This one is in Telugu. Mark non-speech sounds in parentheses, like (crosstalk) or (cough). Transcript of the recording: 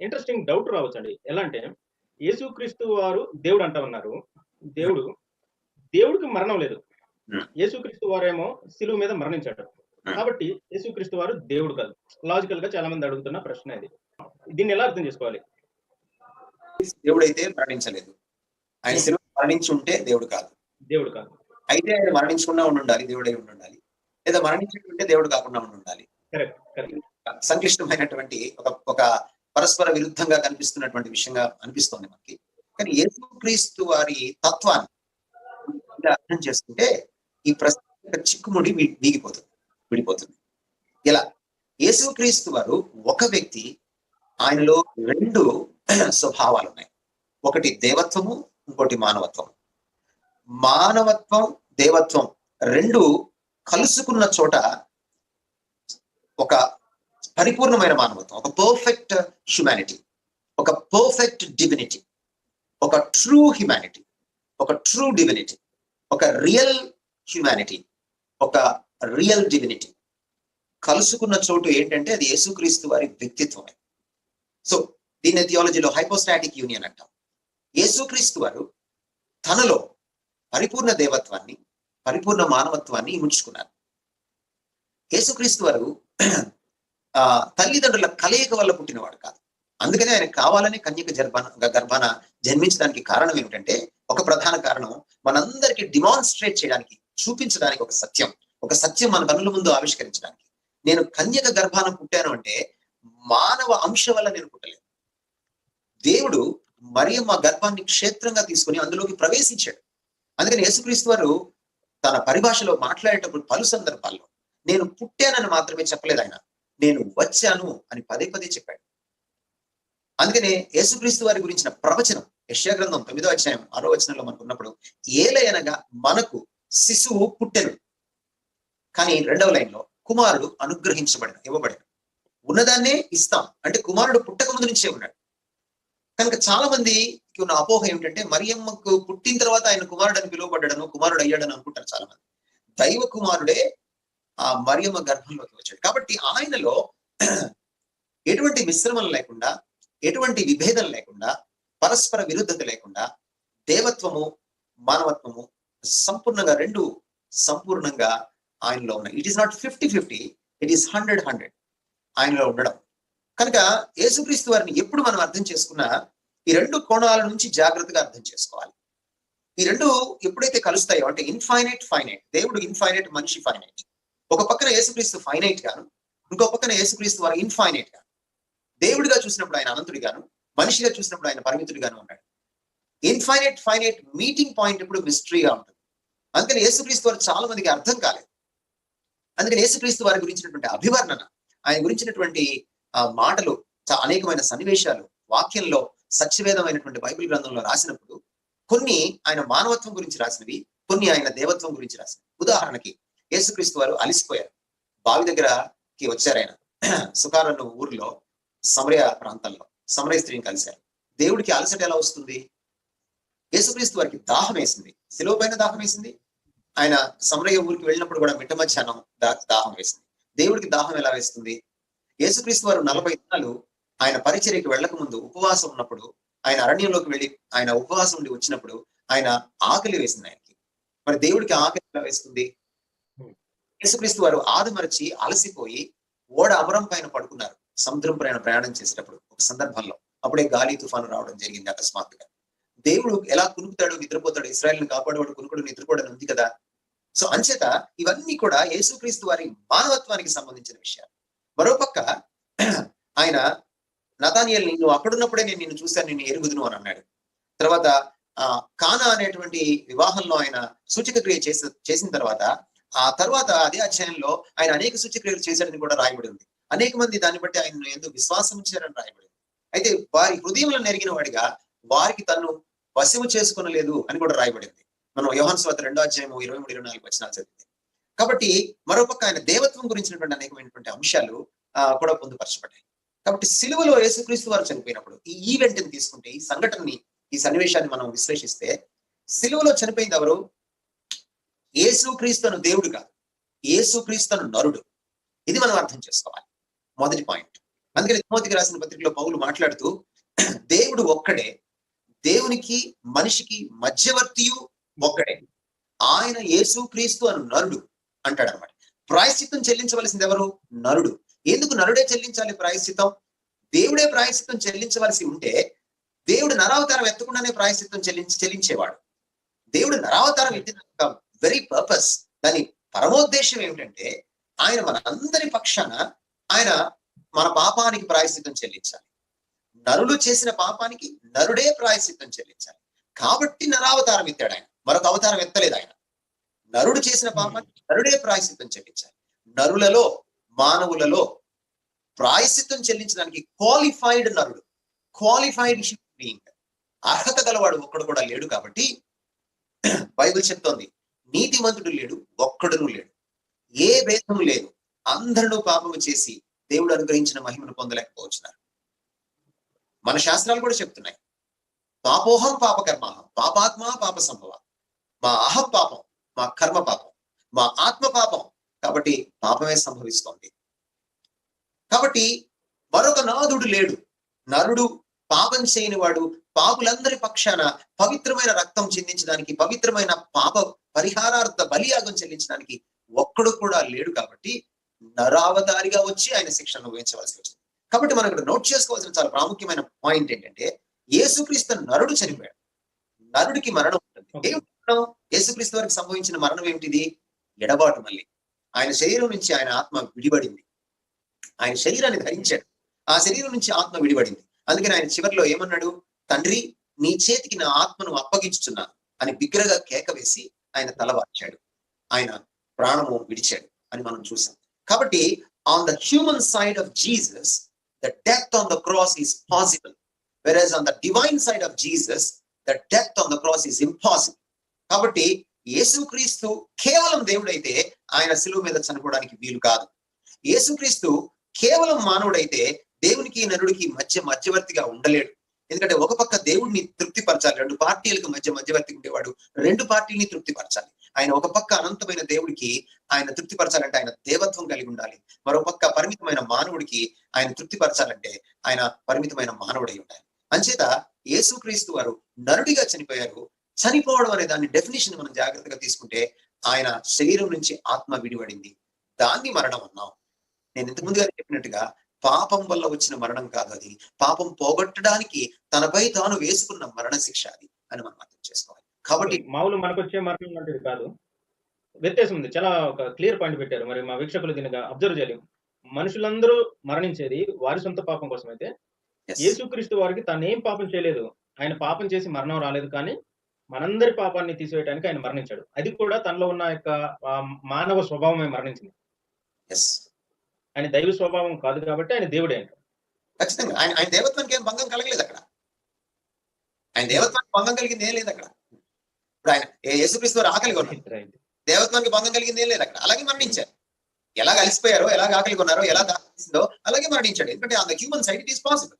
ఇంట్రెస్టింగ్ డౌట్ రావచ్చండి. ఎలా అంటే యేసుక్రీస్తు వారు దేవుడు అంటా ఉన్నారు దేవుడు దేవుడికి మరణం లేదు. Hmm. యేసుక్రీస్తు వారేమో సిలువ మీద మరణించాడు. Hmm. కాబట్టి యేసుక్రీస్తు వారు దేవుడు కాదు. లాజికల్గా చాలా మంది అడుగుతున్న ప్రశ్న ఇది. దీన్ని ఎలా అర్థం చేసుకోవాలి? దేవుడైతే మరణించలేదు. ఆయన Hmm. శిలువ మరణించి ఉంటే దేవుడు కాదు. దేవుడు కాదు. అయితే ఆయన మరణించకుండా ఉండి ఉండాలి దేవుడై ఉండి ఉండాలి లేదా మరణించుంటే దేవుడు కాకుండా ఉండి ఉండాలి సంక్లిష్టమైనటువంటి ఒక ఒక పరస్పర విరుద్ధంగా కనిపిస్తున్నటువంటి విషయంగా అనిపిస్తోంది మనకి. కానీ యేసుక్రీస్తు వారి తత్వాన్ని ఇలా అర్థం చేసుకుంటే ఈ ప్రశ్న చిక్కుముడి వీ- వీగిపోతుంది విడిపోతుంది. ఇలా యేసుక్రీస్తు వారు ఒక వ్యక్తి ఆయనలో రెండు (clears throat) స్వభావాలు ఉన్నాయి ఒకటి దేవత్వము ఇంకోటి మానవత్వం మానవత్వం దేవత్వం రెండు కలుసుకున్న చోట ఒక పరిపూర్ణమైన మానవత్వం ఒక పర్ఫెక్ట్ హ్యుమానిటీ ఒక పర్ఫెక్ట్ డివినిటీ ఒక ట్రూ హ్యుమానిటీ ఒక ట్రూ డివినిటీ ఒక రియల్ హ్యుమానిటీ ఒక రియల్ డివినిటీ కలుసుకున్న చోటు ఏంటంటే అది యేసుక్రీస్తు వారి వ్యక్తిత్వమే. సో దీని థియాలజీలో హైపోస్టాటిక్ యూనియన్ అంటాం. యేసుక్రీస్తు వారు తనలో పరిపూర్ణ దేవత్వాన్ని పరిపూర్ణ మానవత్వాన్ని ఉంచుకున్నారు. యేసుక్రీస్తు వారు ఆ తల్లిదండ్రుల కలయిక వల్ల పుట్టినవాడు కాదు. అందుకనే ఆయన కావాలని కన్యక గర్భాన గర్భాన జన్మించడానికి కారణం ఏమిటంటే ఒక ప్రధాన కారణం మనందరికీ డిమాన్స్ట్రేట్ చేయడానికి చూపించడానికి ఒక సత్యం. ఒక సత్యం మన కనుల ముందు ఆవిష్కరించడానికి. నేను కన్యక గర్భాన పుట్టాను అంటే మానవ అంశ వల్ల నేను పుట్టలేదు. దేవుడు మరియమ్మ గర్భాన్ని క్షేత్రంగా తీసుకుని అందులోకి ప్రవేశించాడు. అందుకని యేసుక్రీస్తు వారు తన పరిభాషలో మాట్లాడేటప్పుడు పలు సందర్భాల్లో నేను పుట్టానని మాత్రమే చెప్పలేదు ఆయన. నేను వచ్చాను అని పదే పదే చెప్పాడు. అందుకనే యేసుక్రీస్తు వారి గురించిన ప్రవచనం యశ్యా గ్రంథం తొమ్మిదో అధ్యాయం ఆరో వచనంలో మనకు ఉన్నప్పుడు ఏలయనగా మనకు శిశువు పుట్టెను. కానీ రెండవ లైన్లో కుమారుడు అనుగ్రహించబడిన ఇవ్వబడిన. ఉన్నదాన్నే ఇస్తాం. అంటే కుమారుడు పుట్టక ముందు నుంచే ఉన్నాడు. కనుక చాలా మందికి ఉన్న అపోహ ఏమిటంటే మరియమ్మకు పుట్టిన తర్వాత ఆయన కుమారుడు అని పిలువబడ్డాను కుమారుడు అయ్యాడని అనుకుంటారు చాలా మంది దైవ కుమారుడే ఆ మరియమ్మ గర్భంలోకి వచ్చాడు. కాబట్టి ఆయనలో ఎటువంటి మిశ్రమం లేకుండా ఎటువంటి విభేదం లేకుండా పరస్పర విరుద్ధత లేకుండా దేవత్వము మానవత్వము సంపూర్ణంగా రెండు సంపూర్ణంగా ఆయనలో ఉన్నాయి. It is not fifty fifty it is hundred hundred ఆయనలో ఉండడం. కనుక యేసుక్రీస్తు వారిని ఎప్పుడు మనం అర్థం చేసుకున్నా ఈ రెండు కోణాల నుంచి జాగ్రత్తగా అర్థం చేసుకోవాలి. ఈ రెండు ఎప్పుడైతే కలుస్తాయో అంటే ఇన్ఫైనైట్ ఫైనైట్ దేవుడు ఇన్ఫైనైట్ మనిషి ఫైనైట్ ఒక పక్కన యేసుక్రీస్తు ఫైనైట్ గాను ఇంకో పక్కన యేసుక్రీస్తు వారు ఇన్ఫైనైట్ గాను. దేవుడిగా చూసినప్పుడు ఆయన అనంతుడిగాను మనిషిగా చూసినప్పుడు ఆయన పరిమితుడిగాను ఉన్నాడు. ఇన్ఫైనైట్ ఫైనైట్ మీటింగ్ పాయింట్ ఇప్పుడు మిస్టరీగా ఉంటుంది. అందుకని యేసుక్రీస్తు వారు చాలా మందికి అర్థం కాలేదు. అందుకని యేసుక్రీస్తు వారి గురించినటువంటి అభివర్ణన ఆయన గురించినటువంటి మాటలు అనేకమైన సన్నివేశాలు వాక్యంలో సత్యవేదమైనటువంటి బైబిల్ గ్రంథంలో రాసినప్పుడు కొన్ని ఆయన మానవత్వం గురించి రాసినవి కొన్ని ఆయన దేవత్వం గురించి రాసినవి. ఉదాహరణకి యేసుక్రీస్తు వారు అలిసిపోయారు. బావి దగ్గరకి వచ్చారు ఆయన. సుకారన్న ఊర్లో సమరయ ప్రాంతంలో సమరయ స్త్రీని కలిశారు. దేవుడికి అలసట ఎలా వస్తుంది? యేసుక్రీస్తు వారికి దాహం వేసింది. శిలువ పైన దాహం వేసింది. ఆయన సమరయ ఊరికి వెళ్ళినప్పుడు కూడా మిట్ట మధ్యాహ్నం దా- దాహం వేసింది. దేవుడికి దాహం ఎలా వేస్తుంది? యేసుక్రీస్తు వారు నలభై దినాలు ఆయన పరిచర్యకి వెళ్ళక ముందు ఉపవాసం ఉన్నప్పుడు ఆయన అరణ్యంలోకి వెళ్ళి ఆయన ఉపవాసం ఉండి వచ్చినప్పుడు ఆయన ఆకలి వేసింది ఆయనకి. మరి దేవుడికి ఆకలి ఎలా వేస్తుంది? యేసుక్రీస్తు వారు ఆదమరచి అలసిపోయి ఓడ అమరం పైన పడుకున్నారు. సముద్రం పైన ప్రయాణం చేసేటప్పుడు ఒక సందర్భంలో అప్పుడే గాలి తుఫాను రావడం జరిగింది అకస్మాత్తుగా. దేవుడు ఎలా కునుకుతాడు నిద్రపోతాడు ఇస్రాయల్ని కాపాడేవాడు కునుకుడు నిద్రపోవడం ఉంది కదా? సో అంచేత ఇవన్నీ కూడా యేసుక్రీస్తు వారి మానవత్వానికి సంబంధించిన విషయాలు. మరోపక్క (clears throat) ఆయన నతానియల్ నువ్వు అక్కడున్నప్పుడే నేను నిన్ను చూశాను నిన్ను ఎరుగుదును అని అన్నాడు. తర్వాత ఆ కానా అనేటువంటి వివాహంలో ఆయన సూచక క్రియ చేసిన చేసిన తర్వాత ఆ తర్వాత అదే అధ్యాయంలో ఆయన అనేక సూచక్రియలు చేశాడని కూడా రాయబడి ఉంది అనేక మంది దాన్ని బట్టి ఆయన ఎందుకు విశ్వాసం ఇచ్చారని రాయబడింది. అయితే వారి హృదయంలో నెరిగిన వాడిగా వారికి తను వశము చేసుకునలేదు అని కూడా రాయబడింది. మనం యోహన్ స్వాత రెండో అధ్యాయం ఇరవై మూడు ఇరవై నాలుగు వచనాలు చదివింది కాబట్టి మరోపక్క ఆయన దేవత్వం గురించినటువంటి అనేకమైనటువంటి అంశాలు కూడా పొందుపరచబడ్డాయి. కాబట్టి సిలువలో యేసుక్రీస్తు వారు చనిపోయినప్పుడు ఈ ఈవెంట్ని తీసుకుంటే ఈ సంఘటనని ఈ సన్నివేశాన్ని మనం విశ్లేషిస్తే సిలువలో చనిపోయింది ఎవరు? యేసుక్రీస్తును దేవుడు కాదు. యేసుక్రీస్తును నరుడు. ఇది మనం అర్థం చేసుకోవాలి. మొదటి పాయింట్. అందుకని తిమోతికి రాసిన పత్రికలో పౌలు మాట్లాడుతూ దేవుడు ఒక్కడే దేవునికి మనిషికి మధ్యవర్తియు ఒక్కడే. ఆయన యేసుక్రీస్తు అను నరుడు అంటాడు అనమాట ప్రాయశ్చిత్తం చెల్లించవలసింది ఎవరు? నరుడు. ఎందుకు నరుడే చెల్లించాలి ప్రాయశ్చిత్తం? దేవుడే ప్రాయశ్చిత్తం చెల్లించవలసి ఉంటే దేవుడు నరావతారం ఎత్తకుండానే ప్రాయశ్చిత్తం చెల్లించి చెల్లించేవాడు. దేవుడు నరావతారం ఎత్తిన వెరీ పర్పస్ దాని పరమోద్దేశం ఏమిటంటే ఆయన మన అందరి పక్షాన ఆయన మన పాపానికి ప్రాయశ్చిత్తం చెల్లించాలి. నరులు చేసిన పాపానికి నరుడే ప్రాయశ్చిత్తం చెల్లించాలి. కాబట్టి నరావతారం ఎత్తాడు ఆయన. మరొక అవతారం ఎత్తలేదు ఆయన. నరుడు చేసిన పాపానికి నరుడే ప్రాయశ్చిత్తం చెల్లించాలి. నరులలో మానవులలో ప్రాయశ్చిత్తం చెల్లించడానికి క్వాలిఫైడ్ నరుడు క్వాలిఫైడ్ బీయింగ్ అర్హత గలవాడు ఒక్కడు కూడా లేడు కాబట్టి (clears throat) బైబిల్ చెప్తోంది. నీతివంతుడు లేడు ఒక్కడును లేడు. ఏ భేదము లేదు. అందరూ పాపము చేసి దేవుడు అనుగ్రహించిన మహిమను పొందలేకపోతున్నారు మన శాస్త్రాలు కూడా చెప్తున్నాయి. పాపోహం పాపకర్మాహం పాపాత్మ పాప సంభవ. మా అహం పాపం మా కర్మ పాపం మా ఆత్మ పాపం. కాబట్టి పాపమే సంభవిస్తోంది. కాబట్టి మరొక నాదుడు లేడు. నరుడు పాపం చేయని వాడు పాపులందరి పక్షాన పవిత్రమైన రక్తం చెందించడానికి పవిత్రమైన పాప పరిహారార్థ బలియాగం చెల్లించడానికి ఒక్కడు కూడా లేడు కాబట్టి నరావతారిగా వచ్చి ఆయన శిక్షను వహించవలసి వచ్చింది. కాబట్టి మనం ఇక్కడ నోట్ చేసుకోవాల్సిన చాలా ప్రాముఖ్యమైన పాయింట్ ఏంటంటే యేసుక్రీస్తు నరుడు చనిపోయాడు. నరుడికి మరణం ఉంటుంది. ఏమిటి మరణం? యేసుక్రీస్తు వారికి సంభవించిన మరణం ఏమిటిది? ఎడబాటు మళ్ళీ. ఆయన శరీరం నుంచి ఆయన ఆత్మ విడిపడింది. ఆయన శరీరాన్ని ధరించాడు. ఆ శరీరం నుంచి ఆత్మ విడిపడింది. అందుకని ఆయన చివరిలో ఏమన్నాడు? తండ్రి నీ చేతికి నా ఆత్మను అప్పగించుచున్నాను అని బిగ్గరగా కేక వేసి ఆయన తలవార్చాడు ఆయన ప్రాణము విడిచాడు అని మనం చూసాం. కాబట్టి on the human side of Jesus the death on the cross is possible versus on the divine side of Jesus the death on the cross is impossible కాబట్టి యేసుక్రీస్తు కేవలం దేవుడైతే ఆయన శిలువ మీద చనిపోవడానికి వీలు కాదు. యేసుక్రీస్తు కేవలం మానవుడైతే దేవునికి నరుడికి మధ్య మధ్యవర్తిగా ఉండలేడు. ఎందుకంటే ఒక పక్క దేవుడిని తృప్తిపరచాలి రెండు పార్టీలకు మధ్య మధ్యవర్తి ఉండేవాడు రెండు పార్టీని తృప్తిపరచాలి. ఆయన ఒక పక్క అనంతమైన దేవుడికి ఆయన తృప్తిపరచాలంటే ఆయన దేవత్వం కలిగి ఉండాలి. మరో పక్క పరిమితమైన మానవుడికి ఆయన తృప్తిపరచాలంటే ఆయన పరిమితమైన మానవుడై ఉండాలి. అంచేత యేసుక్రీస్తు వారు నరుడిగా చనిపోయారు. చనిపోవడం అనే దాని డెఫినేషన్ మనం జాగ్రత్తగా తీసుకుంటే ఆయన శరీరం నుంచి ఆత్మ విడిపడింది. దాన్ని మరణం అన్నాం. నేను ఇంతకు ముందుగా చెప్పినట్టుగా పాపం వల్ల వచ్చిన మరణం కాదు అది. పాపం పోగొట్టడానికి తనపై తాను వేసుకున్న మరణ శిక్ష అది అని మనం అర్థం చేసుకోవాలి. కాబట్టి మామూలు మనకు వచ్చే మరణం లాంటిది కాదు. వ్యత్యాసం ఉంది. చాలా ఒక క్లియర్ పాయింట్ పెట్టారు. మరి మా వీక్షకులు దీనిగా అబ్జర్వ్ చేయాలి. మనుషులందరూ మరణించేది వారి సొంత పాపం కోసం అయితే యేసుక్రీస్తు వారికి తాను ఏం పాపం చేయలేదు. ఆయన పాపం చేసి మరణం రాలేదు కానీ మనందరి పాపాన్ని తీసివేయడానికి ఆయన మరణించాడు. అది కూడా తనలో ఉన్న యొక్క మానవ స్వభావమే మరణించింది. ఆయన దైవ స్వభావం కాదు కాబట్టి ఆయన దేవుడే అంటారు. ఖచ్చితంగా. ఆయన ఆయన దేవత్వానికి ఏం భంగం కలగలేదు అక్కడ. ఆయన దేవత్వానికి భంగం కలిగింది ఏం లేదు అక్కడ. ఇప్పుడు ఆయన యేసుక్రీస్తు వారు ఆకలి Right. దేవత్వానికి భంగం కలిగింది ఏం లేదు అక్కడ. అలాగే మరణించారు. ఎలాగ అలసిపోయారో ఎలాగ ఆకలి కొన్నారో ఎలా దాచిందో అలాగే మరణించాడు. ఎందుకంటే on the human side it is possible.